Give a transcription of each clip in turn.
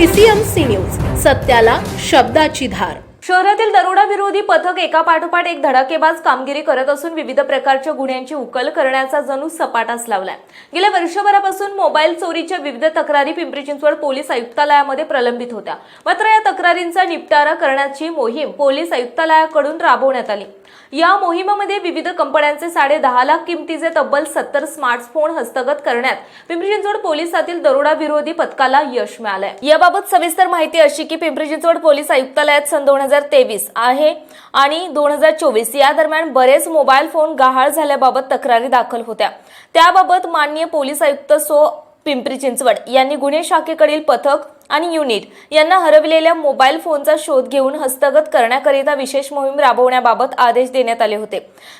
PCMC news सत्याला शब्दाची धार. शहरातील दरोडा विरोधी पथक एका पाठोपाठ एक धडाकेबाज कामगिरी करत असून विविध प्रकारच्या गुन्ह्यांची उकल करण्याचा जणू सपाटाच लावलाय. गेल्या वर्षभरापासून मोबाईल चोरीच्या विविध तक्रारी पिंपरी चिंचवड पोलीस आयुक्तालयामध्ये प्रलंबित होत्या. मात्र या तक्रारींचा निपटारा करण्याची मोहीम पोलीस आयुक्तालयाकडून राबवण्यात आली. या मोहिमेमध्ये विविध कंपन्यांचे साडे दहा लाख किमतीचे तब्बल सत्तर स्मार्टफोन हस्तगत करण्यात पिंपरी चिंचवड पोलिसातील दरोडा विरोधी पथकाला यश मिळालंय. याबाबत सविस्तर माहिती अशी की पिंपरी चिंचवड पोलीस आयुक्तालयात सन दोन हजार तेवीस आहे आणि दोन हजार चोवीस या दरम्यान बरेच मोबाईल फोन गहाळ झाल्याबाबत तक्रारी दाखल होत्या. त्याबाबत माननीय पोलीस आयुक्त सो पिंपरी चिंचवड यांनी गुन्हे शाखेकडील पथक आणि युनिट यांना हरवलेल्या मोबाईल फोनचा शोध घेऊन हस्तगत करण्याकरिता विशेष मोहीम राबवण्याबाबत आदेश देण्यात आले होते.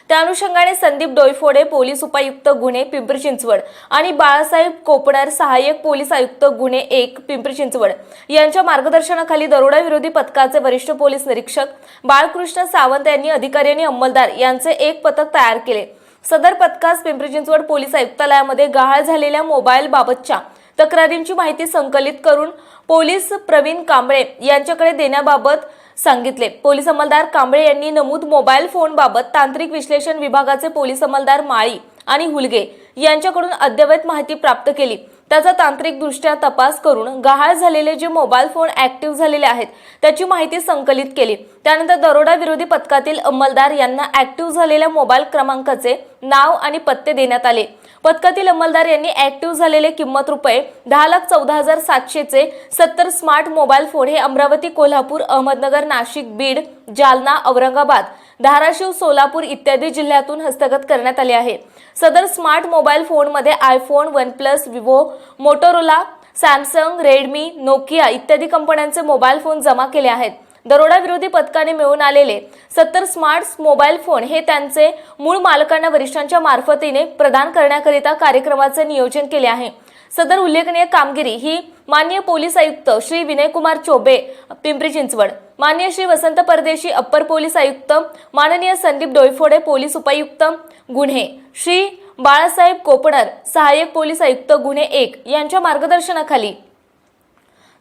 त्या अनुषंगाने संदीप डोईफोडे पोलीस उपायुक्त गुन्हे पिंपरी चिंचवड आणि बाळासाहेब कोपणार सहाय्यक पोलीस आयुक्त गुन्हे एक पिंपरी चिंचवड यांच्या मार्गदर्शनाखाली दरोडा विरोधी पथकाचे वरिष्ठ पोलीस निरीक्षक बाळकृष्ण सावंत यांनी अधिकारी आणि अंमलदार यांचे एक पथक तयार केले. सदर पथकास पिंपरी चिंचवड पोलीस आयुक्तालयामध्ये गहाळ झालेल्या मोबाईल बाबतच्या तक्रारींची माहिती संकलित करून पोलीस प्रवीण कांबळे यांच्याकडे देण्याबाबत सांगितले. पोलीस अंमलदार कांबळे यांनी नमूद मोबाईल फोन बाबत तांत्रिक विश्लेषण विभागाचे पोलीस अंमलदार माळी आणि हुलगे यांच्याकडून अद्ययावत माहिती प्राप्त केली. त्याचा तांत्रिकदृष्ट्या तपास करून गहाळ झालेले जे मोबाईल फोन ऍक्टिव्ह झालेले आहेत त्याची माहिती संकलित केली. त्यानंतर दरोडा विरोधी पथकातील अंमलदार यांना ऍक्टिव्ह झालेल्या मोबाईल क्रमांकाचे नाव आणि पत्ते देण्यात आले. पथकातील अंमलदार यांनी ऍक्टिव्ह झालेले किंमत रुपये दहा लाख चौदा हजार सातशेचे सत्तर स्मार्ट मोबाईल फोन हे अमरावती कोल्हापूर अहमदनगर नाशिक बीड जालना औरंगाबाद धाराशिव सोलापूर इत्यादी जिल्ह्यातून हस्तगत करण्यात आले आहे. सदर स्मार्ट मोबाईल फोनमध्ये iPhone OnePlus Vivo Motorola Samsung Redmi Nokia इत्यादी कंपन्यांचे मोबाईल फोन जमा केले आहेत. दरोडा विरोधी पथकाने मिळून आलेले सत्तर स्मार्ट मोबाईल फोन हे त्यांचे मूळ मालकांना वरिष्ठांच्या मार्फतीने प्रदान करण्याकरिता कार्यक्रमाचे नियोजन केले आहे. सदर उल्लेखनीय कामगिरी ही माननीय पोलीस आयुक्त श्री विनयकुमार चोबे पिंपरी चिंचवड मान्य श्री वसंत परदेशी अप्पर पोलीस आयुक्त माननीय संदीप डोईफोडे पोलीस उपायुक्त गुन्हे श्री बाळासाहेब कोपणर सहाय्यक पोलीस आयुक्त गुन्हे एक यांच्या मार्गदर्शनाखाली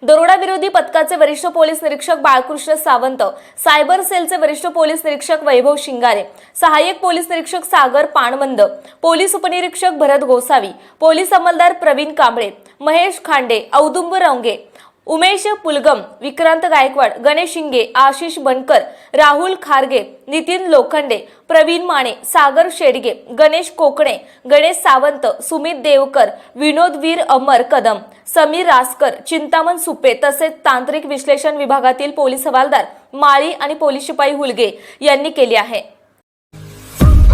दरोडा विरोधी पथकाचे वरिष्ठ पोलीस निरीक्षक बाळकृष्ण सावंत सायबर सेलचे वरिष्ठ पोलीस निरीक्षक वैभव शिंगारे सहाय्यक पोलीस निरीक्षक सागर पाणबंद पोलीस उपनिरीक्षक भरत गोसावी पोलीस अंमलदार प्रवीण कांबळे महेश खांडे औदुंब रंगे उमेश पुलगम विक्रांत गायकवाड गणेश शिंगे आशिष बनकर राहुल खारगे नितीन लोखंडे प्रवीण माने सागर शेडगे गणेश कोकणे गणेश सावंत सुमित देवकर विनोदवीर अमर कदम समीर रासकर चिंतामण सुपे तसेच तांत्रिक विश्लेषण विभागातील पोलीस हवालदार माळी आणि पोलीस शिपाई हुलगे यांनी केली आहे.